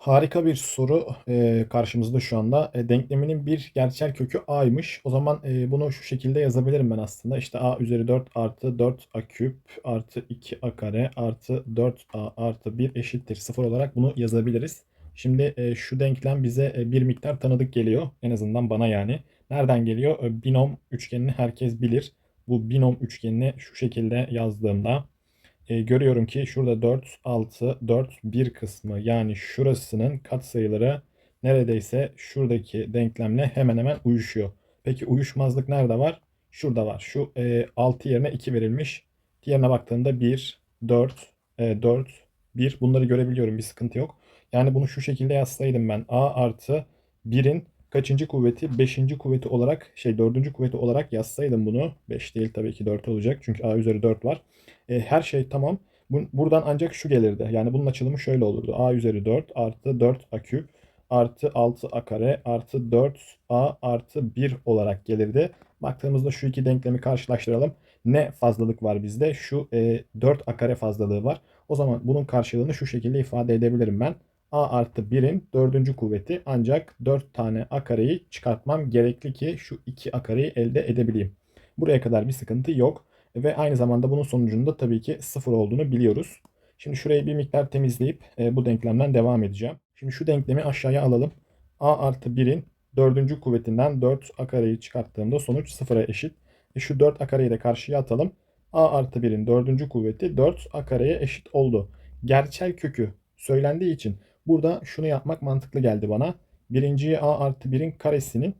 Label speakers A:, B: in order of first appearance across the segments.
A: Harika bir soru e, karşımızda şu anda. E, denkleminin bir gerçel kökü a'ymış. O zaman e, bunu şu şekilde yazabilirim ben aslında. İşte a üzeri 4 artı 4a küp artı 2a kare artı 4a artı 1 eşittir 0 olarak bunu yazabiliriz. Şimdi e, şu denklem bize e, bir miktar tanıdık geliyor. En azından bana yani. Nereden geliyor? E, binom üçgenini herkes bilir. Bu binom üçgenini şu şekilde yazdığımda e, görüyorum ki şurada 4, 6, 4, 1 kısmı yani şurasının katsayıları neredeyse şuradaki denklemle hemen hemen uyuşuyor. Peki uyuşmazlık nerede var? Şurada var. Şu e, 6 yerine 2 verilmiş. Diğerine baktığımda 1, 4, e, 4, 1 bunları görebiliyorum. Bir sıkıntı yok. Yani bunu şu şekilde yazsaydım ben. A artı 1'in kaçıncı kuvveti? 5. kuvveti olarak şey 4. kuvveti olarak yazsaydım bunu. 5 değil tabii ki 4 olacak. Çünkü A üzeri 4 var. E, her şey tamam. Bu, buradan ancak şu gelirdi. Yani bunun açılımı şöyle olurdu. A üzeri 4 artı 4 a küp artı 6 a kare artı 4 a artı 1 olarak gelirdi. Baktığımızda şu iki denklemi karşılaştıralım. Ne fazlalık var bizde? Şu e, 4 a kare fazlalığı var. O zaman bunun karşılığını şu şekilde ifade edebilirim ben. A artı 1'in dördüncü kuvveti ancak 4 tane a kareyi çıkartmam gerekli ki şu 2 a kareyi elde edebileyim. Buraya kadar bir sıkıntı yok. Ve aynı zamanda bunun sonucunda tabii ki sıfır olduğunu biliyoruz. Şimdi şurayı bir miktar temizleyip e, bu denklemden devam edeceğim. Şimdi şu denklemi aşağıya alalım. a artı 1'in dördüncü kuvvetinden 4 a kareyi çıkarttığımda sonuç sıfıra eşit. E şu 4 a kareyi de karşıya atalım. a artı 1'in dördüncü kuvveti 4 a kareye eşit oldu. Gerçel kökü söylendiği için burada şunu yapmak mantıklı geldi bana. Birinciyi a artı 1'in karesinin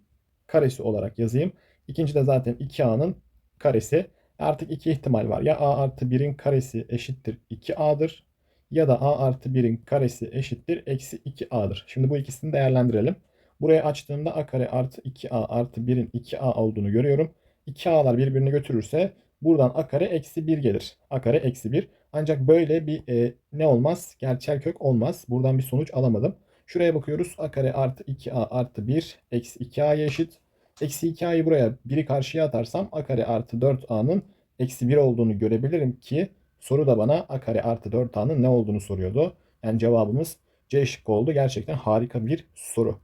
A: karesi olarak yazayım. İkinci de zaten 2a'nın karesi. Artık iki ihtimal var. Ya a artı 1'in karesi eşittir 2a'dır ya da a artı 1'in karesi eşittir eksi 2a'dır. Şimdi bu ikisini değerlendirelim. Buraya açtığımda a kare artı 2a artı 1'in 2a olduğunu görüyorum. 2a'lar birbirini götürürse buradan a kare eksi 1 gelir. a kare eksi 1. Ancak böyle bir e, ne olmaz? Gerçel kök olmaz. Buradan bir sonuç alamadım. Şuraya bakıyoruz. a kare artı 2a artı 1 eksi 2a'ya eşit. Eksi 2a'yı buraya 1'i karşıya atarsam a kare artı 4a'nın eksi 1 olduğunu görebilirim ki soru da bana a kare artı 4a'nın ne olduğunu soruyordu. Yani cevabımız C şıkkı oldu. Gerçekten harika bir soru.